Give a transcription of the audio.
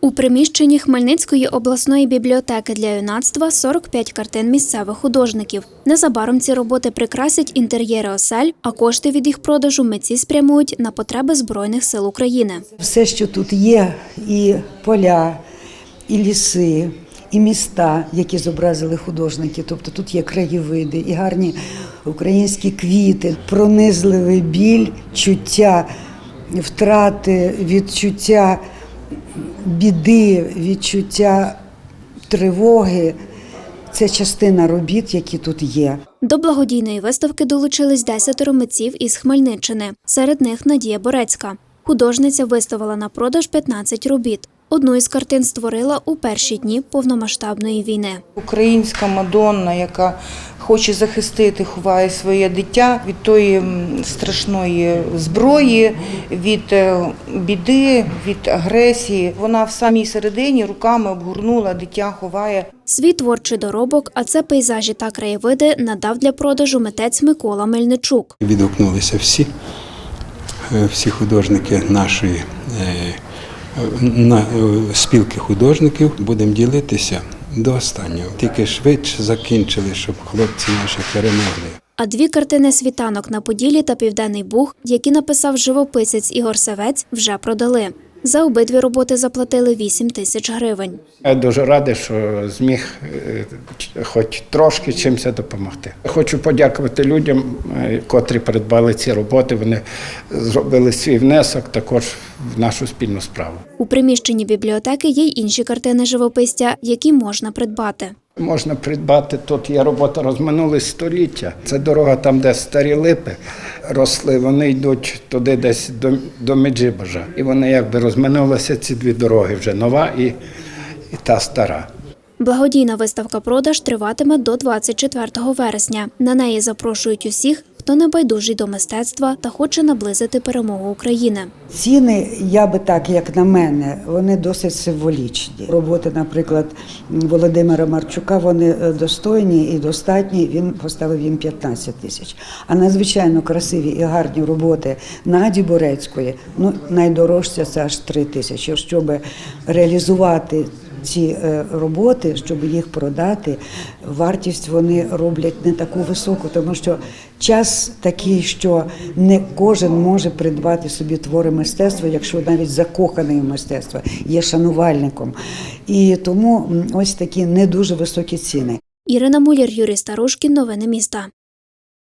У приміщенні Хмельницької обласної бібліотеки для юнацтва 45 картин місцевих художників. Незабаром ці роботи прикрасять інтер'єри осель, а кошти від їх продажу митці спрямують на потреби Збройних сил України. Все, що тут є, і поля, і ліси, і міста, які зобразили художники. Тобто тут є краєвиди, і гарні українські квіти, пронизливий біль, чуття втрати, відчуття біди, відчуття тривоги. Це частина робіт, які тут є. До благодійної виставки долучились десятеро митців із Хмельниччини. Серед них Надія Борецька. Художниця виставила на продаж 15 робіт. Одну із картин створила у перші дні повномасштабної війни. Українська Мадонна, яка хоче захистити, ховає своє дитя від тої страшної зброї, від е, біди, від агресії. Вона в самій середині руками обгорнула дитя, ховає. Свій творчий доробок, а це пейзажі та краєвиди, надав для продажу митець Микола Мельничук. Відгукнулися всі, е, всі художники нашої е, на- е, спілки художників. Будемо ділитися до останнього. Тільки швидше закінчили, щоб хлопці наші перемогли. А дві картини світанок на Поділі та Південний Буг, які написав живописець Ігор Савець, вже продали. За обидві роботи заплатили 8 тисяч гривень. Я дуже радий, що зміг е, хоч трошки чимось допомогти. Хочу подякувати людям, е, котрі придбали ці роботи. Вони зробили свій внесок також в нашу спільну справу. У приміщенні бібліотеки є й інші картини живописця, які можна придбати. Можна придбати тут є робота розминули століття. Це дорога там, де старі липи росли. Вони йдуть туди, десь до, до Меджибожа. І вони якби розминулися ці дві дороги вже нова і, і та стара. Благодійна виставка продаж триватиме до 24 вересня. На неї запрошують усіх, хто не байдужий до мистецтва та хоче наблизити перемогу України. Ціни, я би так, як на мене, вони досить символічні. Роботи, наприклад, Володимира Марчука, вони е, достойні і достатні. Він поставив їм 15 тисяч. А надзвичайно красиві і гарні роботи Наді Борецької, ну найдорожча це аж 3 тисячі. Щоб реалізувати ці е, роботи, щоб їх продати, вартість вони роблять не таку високу, тому що час такий, що не кожен може придбати собі твори мистецтва, якщо навіть закоханий в мистецтво, є шанувальником. І тому ось такі не дуже високі ціни. Ірина Муляр, Юрій Старушкін. Новини міста.